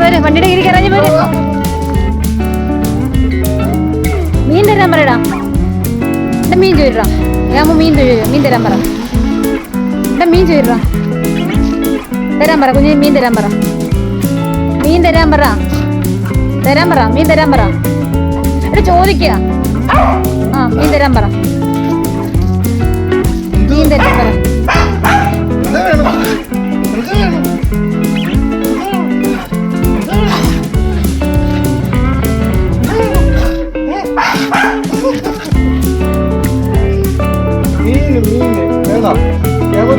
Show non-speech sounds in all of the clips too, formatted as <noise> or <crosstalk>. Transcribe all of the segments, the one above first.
പോരെ വണ്ടിയുടെ കീഴിൽ കയറാഞ്ഞു പോരെ മീൻ തരാൻ പറയടാ. എന്റെ മീൻ ചോദിടാ ഞാൻ മീൻ മീൻ തരാൻ പറ. എന്റെ മീൻ ചോദിടാ തരാൻ പറ കുഞ്ഞിന് മീൻ തരാൻ പറ. മീൻ തരാൻ പറ. തരാൻ പറ മീൻ തരാൻ പറ. എടാ ചോദിക്കുക ആ മീൻ തരാൻ പറ.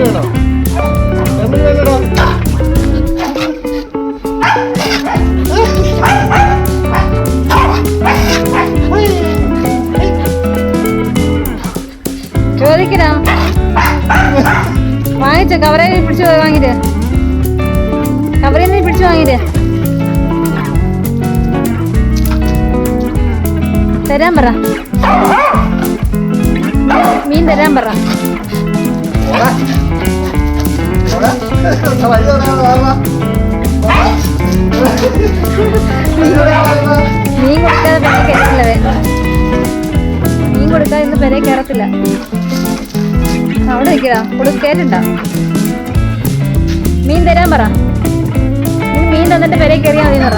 വേണോ ക്യാമറ വേണോടാ ചോദിക്കടാ. വാങ്ങിച്ച കവറെ പിടിച്ചു വാങ്ങിട്ട് കവറെ നീ പിടിച്ചു വാങ്ങിട്ട് തരാൻ പറ. മീൻ തരാൻ പറ. മീൻ കൊടുക്കാതെ പെരെ കയറത്തില്ല. മീൻ കൊടുക്കാതെ ഇന്ന് പെരെ കയറത്തില്ല അവിടെ നിൽക്കടാ കൊടു മീൻ തരാൻ പറ മീൻ തന്നിട്ട് പെരെ കയറിയാൽ മതി പറ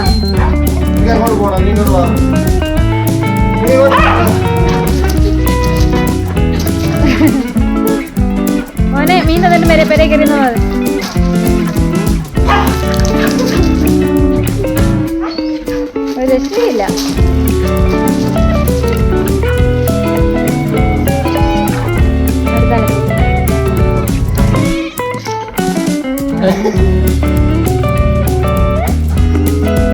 മോനെ മീൻ തന്നിട്ട് പെരെ പെരെ കയറിയെന്ന് മതി രക്ഷയില്ല. അടുത്താണ് <laughs>